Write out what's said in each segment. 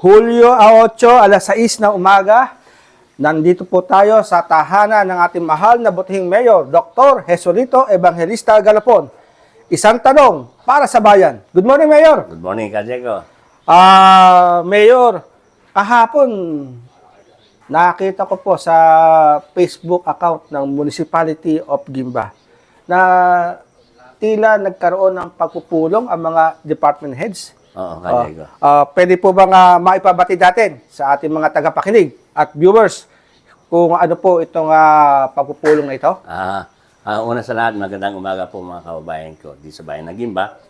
Hulyo 8, alas 6 na umaga. Nandito po tayo sa tahanan ng ating mahal na butihing mayor, Dr. Jesolito Evangelista Galapon. Isang tanong para sa bayan. Good morning, Mayor. Good morning, Kajeko. Ah, Mayor, kahapon nakita ko po sa Facebook account ng Municipality of Gimba na tila nagkaroon ng pagpupulong ang mga department heads. Oo, Kajeko. Ah, pwede po bang ah, maipabati natin sa ating mga tagapakinig at viewers kung ano po itong ah, pagpupulong na ito? Ah, ah, una sa lahat, magandang umaga po mga kababayan ko di sa bayan ng Gimba.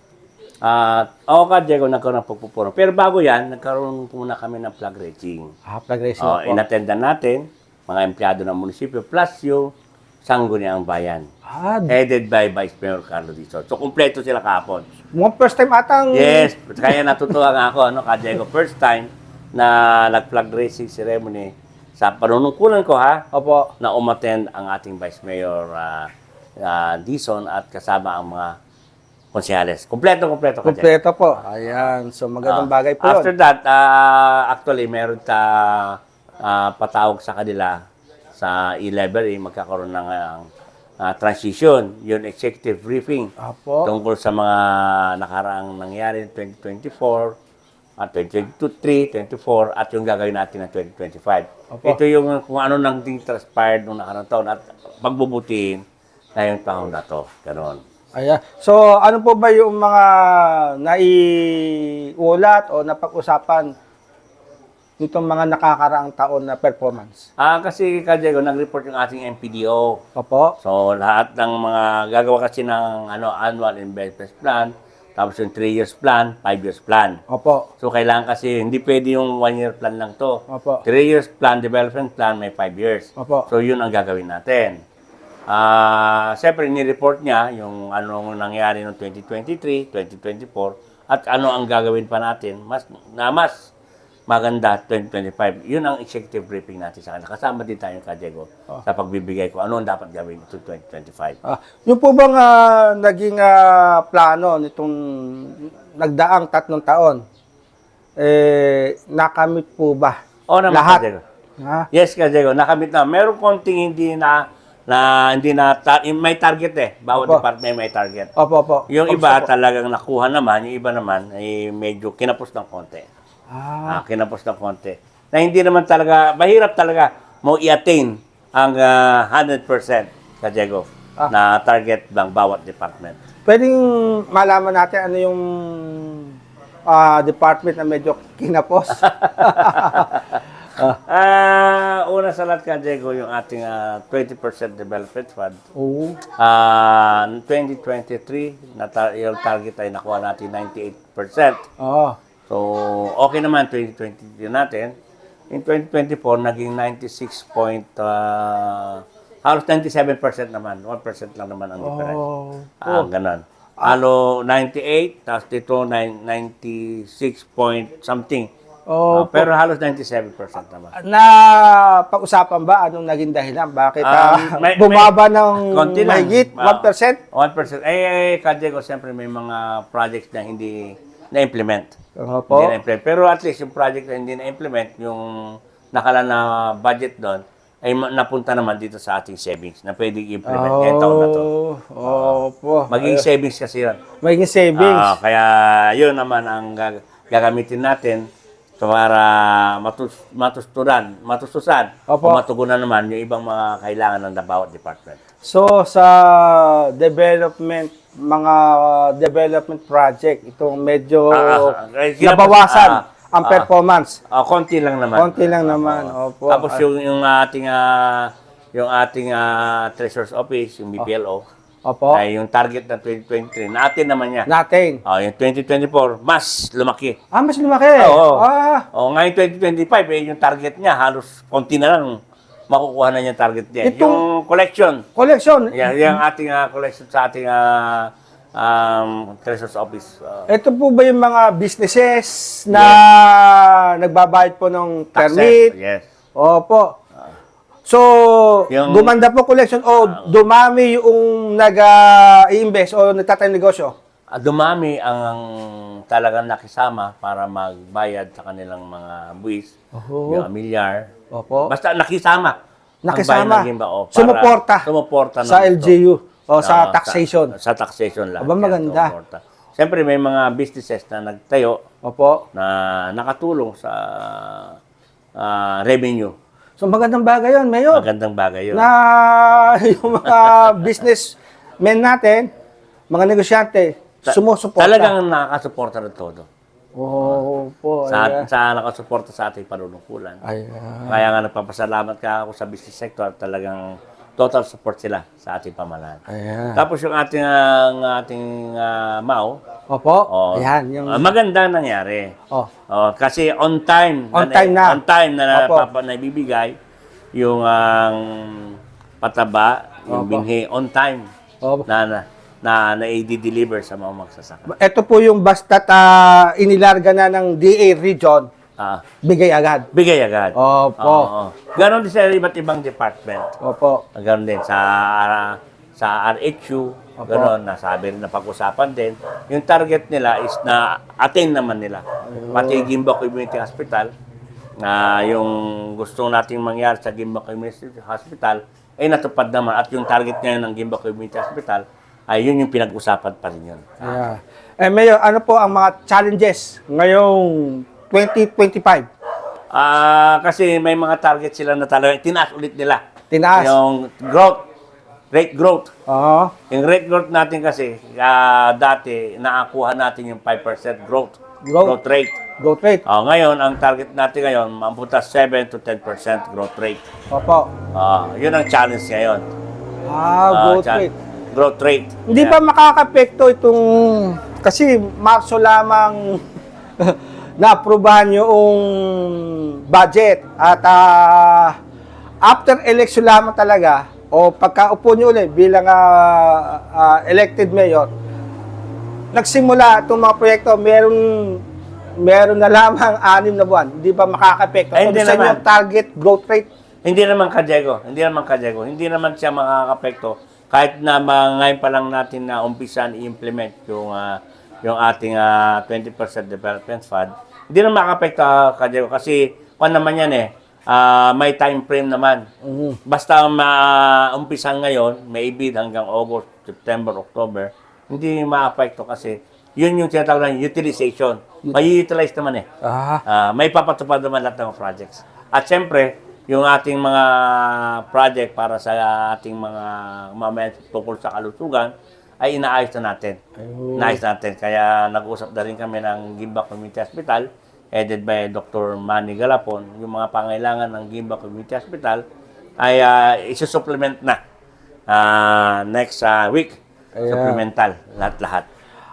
At ako, Kajeko, nagkaroon ng pagpupuro. Pero bago yan, nagkaroon muna kami ng flag raising. Ah, flag raising Oh, po. inattendan natin, mga empleyado ng munisipyo, plus yung sangguniang bayan. Ah, Headed by Vice Mayor Carlo Dizon. So, kumpleto sila kahapon. mga first time atang... Yes, kaya natutuwa nga ako, ano, Kajeko, first time na nag-flag raising ceremony sa panunungkulan ko, ha, Opo. na umattend ang ating Vice Mayor uh, Dizon at kasama ang mga konsyales. Kompleto, kompleto. Kajeko. Kompleto po. Ayan. So, magandang Ah, bagay po After yun. that, ah, actually, meron ta ah, patawag sa kanila sa e-library, magkakaroon ng ah, transition, yun executive briefing Apo. tungkol sa mga nakaraang nangyari ng 2024, at 2023, 24, at yung gagawin natin ng 2025. Opo. Ito yung kung ano nang ting transpired nung nakaraang taon at pagbubutiin na yung taon na to. Ganon. Ayan. So, ano po ba yung mga naiulat o napag-usapan nitong mga nakakaraang taon na performance? Ah, kasi Kajego, nag-report yung ating MPDO. Opo. So, lahat ng mga gagawa kasi ng ano, annual investment plan, tapos yung 3 years plan, 5 years plan. Opo. So, kailangan kasi, hindi pwede yung 1 year plan lang to. Opo. 3 years plan, development plan, may 5 years. Opo. So, yun ang gagawin natin. Ah, siyempre, ni-report niya yung anong nangyari noong 2023, 2024, at ano ang gagawin pa natin mas, na mas maganda 2025. Yun ang executive briefing natin sa kanila. Kasama din tayo, Kajego, Oh. sa pagbibigay ko ano ang dapat gawin to 2025. Ah, yung po bang ah, naging ah, plano nitong nagdaang tatlong taon, eh, nakamit po ba? O naman, Lahat. Kajego. Ha? Yes, Kajego, nakamit na. Meron konting hindi na na hindi na tar- may target eh. Bawat Opo. department may target. Opo, opo. Yung Opo, iba opo. talagang nakuha naman, yung iba naman ay medyo kinapos ng konti. Ah, Ah, kinapos ng konti. Na hindi naman talaga, mahirap talaga mo i-attain ang ah, 100% sa Diego Ah. na target ng bawat department. pwedeng malaman natin ano yung ah, department na medyo kinapos? Ah, una sa lahat ka, Diego, yung ating ah, 20% development fund. Oo. Ah, 2023, na tar- yung target ay nakuha natin 98%. Oo. So, okay naman 2023 natin. In 2024, naging 96 point, ah, halos 97% naman. 1% lang naman ang difference. Oh. Ah, ganun. Halo 98, tapos dito nine- 96 point something. Oh, Ah, pero halos 97% naman. na pag-usapan ba anong naging dahilan? Bakit Um, may- bumaba ng Konti lang. mahigit Ah, 1%? 1%. Eh, eh Kajego, siyempre may mga projects na hindi na-implement. Opo. Hindi na-implement. Pero at least yung project na hindi na-implement, yung nakala na budget doon, ay napunta naman dito sa ating savings na pwedeng i-implement ngayong taon na to. Oh, opo. Maging savings kasi yun. Magiging savings. Ah, kaya yun naman ang gag- gagamitin natin para matus matusturan, matustusan Opo. o matugunan naman yung ibang mga kailangan ng bawat department. So sa development mga development project itong medyo Ah, ah, ah, nabawasan ah, ang ah. performance. Ah, konti lang naman. Konti lang naman. Oo. Opo. Tapos yung yung ating ah, yung ating ah, Treasurer's Office, yung BPLO, Opo. ay yung target ng 2023, natin naman yan. Natin. Oh, yung 2024, mas lumaki. Ah, mas lumaki. Oo. Ah, Oh, ngayon 2025, eh, yung target niya, halos konti na lang makukuha na niya target niya. Itong- yung collection, collection. yan, yung ating ah, collection sa ating ah, um, Treasurer's Office. ah, Ito po ba yung mga businesses na nagbabayad po ng taxes. permit? Yes. Opo. So, Yung- gumanda po collection o dumami yung nag-i-invest o nagtatayo ng negosyo? ah, dumami ang talagang nakisama para magbayad sa kanilang mga buwis, Oho. yung milyar. Opo. Basta nakisama. ang Nakisama. bayan ng Gimba, oh, para Sumuporta. Sumuporta sa. LGU o sa Ah, taxation. Sa, taxation lang. Aba, maganda. sumuporta. Siyempre, may mga businesses na nagtayo Opo. na nakatulong sa ah, revenue. So magandang bagay yun, Mayor. Magandang bagay yun. Na yung mga businessmen natin, mga negosyante, Ta- sumusuporta. Talagang nakakasuporta ng todo. Oo po. Sa, ayan. sa nakasuporta sa ating panunungkulan. Ayan. Kaya nga nagpapasalamat ka ako sa business sector. Talagang total support sila sa ating pamahalaan. Ayan. Tapos yung ating ang ating ah, MAO, Opo. oh, Ayan. Yung, ah, maganda nangyari. oh. Oh, kasi on time On time na. on time na napapa naibibigay yung ang pataba, yung Opo. binhi on time Opo. na na na, na i-deliver sa mga magsasaka. Ito po yung basta't ah, inilarga na ng DA region, Ah, bigay agad. bigay agad. Opo. Oo. Ganon din sa iba't ibang department. Opo. Ganon din sa sa RHU, Opo. ganon, nasabi rin na pag-usapan din. Yung target nila is na attain naman nila. Pati Gimba Community Hospital, na yung gusto nating mangyari sa Gimba Community Hospital, ay natupad naman. At yung target ngayon ng Gimba Community Hospital, ay yun yung pinag-usapan pa rin yun. Ayan. Eh, Mayor, ano po ang mga challenges ngayong 2025? Ah, kasi may mga target sila na talaga tinaas ulit nila. Tinaas. Yung growth, rate growth. Oo. Yung rate growth natin kasi, ah, dati, nakakuha natin yung 5% growth, Growth. rate. Growth rate. Ah, ngayon, ang target natin ngayon, mapunta 7 to 10% growth rate. Opo. Ah, yun ang challenge ngayon. Ah, Ah, growth cha- rate. Growth rate. Hindi Yeah. ba makakapekto itong kasi Marso lamang naaprubahan yung budget at ah, after election lamang talaga o pagkaupo niyo ulit bilang ah, ah, elected mayor nagsimula itong mga proyekto meron meron na lamang anim na buwan hindi ba makakapekto Ay, hindi sa naman. inyong target growth rate Hindi naman ka, Diego. Hindi naman ka, Diego. Hindi naman siya makakapekto. Kahit na mga ngayon pa lang natin na umpisan i-implement yung ah, yung ating ah, 20% development fund, hindi naman makakapekto ka, Diego. Kasi, kung naman yan eh, ah, may time frame naman. Mhm. Basta maumpisan ngayon, may ibig hanggang August, September, October, hindi maapekto kasi yun yung tinatawag na utilization. May utilize naman eh. ah Ah, may papatupad naman lahat ng projects. At siyempre, yung ating mga project para sa ating mga mamaya tungkol sa kalusugan, ay inaayos na natin. Ayun. Inaayos natin. Kaya nag-usap na rin kami ng Gimba Community Hospital, headed by Dr. Manny Galapon. Yung mga pangailangan ng Gimba Community Hospital ay uh, isusupplement na ah, next ah, week. Ayan. Supplemental, lahat-lahat.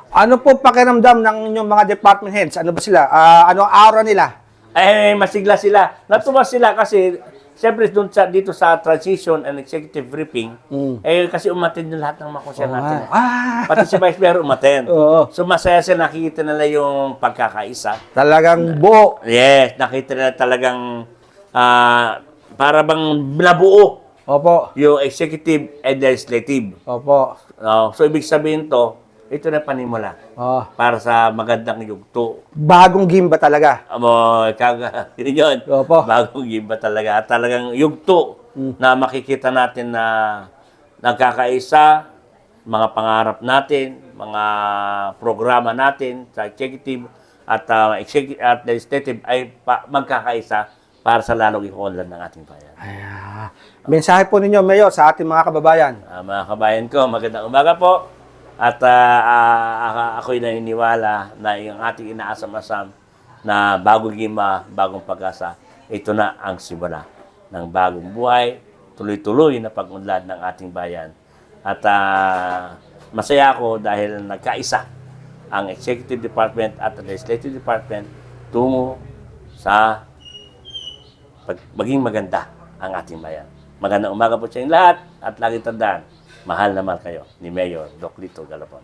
ano po pakiramdam ng inyong mga department heads ano ba sila Ah, ano aura nila Eh, masigla sila. Natuwa sila kasi, siyempre, dun sa, dito sa transition and executive briefing, Mm. eh, kasi umatin yung lahat ng mga kusya natin. eh. Ah, Pati si Vice Mayor umatin. Oo. So, masaya sila nakikita nila yung pagkakaisa. talagang buo. Yes, nakita nila talagang ah, para bang nabuo Opo. yung executive and legislative. Opo. Oh, so, ibig sabihin to, ito na panimula Oh, para sa magandang yugto bagong gimba talaga. Amo, kaga, yun yun. Opo. Bagong iba talaga. At talagang yugto na makikita natin na nagkakaisa, mga pangarap natin, mga programa natin sa executive at uh, executive at legislative ay pa, magkakaisa para sa lalong ikunlad ng ating bayan. Ayan. Mensahe po ninyo, Mayor, sa ating mga kababayan. Ah, mga kabayan ko, magandang umaga po. At ah, ah, ako'y naniniwala na yung ating inaasam-asam na bagong gima, bagong pag-asa, ito na ang simula ng bagong buhay, tuloy-tuloy na pag-unlad ng ating bayan. At ah, masaya ako dahil nagkaisa ang Executive Department at Legislative Department tungo sa pag, maging maganda ang ating bayan. Magandang umaga po sa inyong lahat at laging tandaan, mahal na mahal kayo ni Mayor Doc Lito Galapon.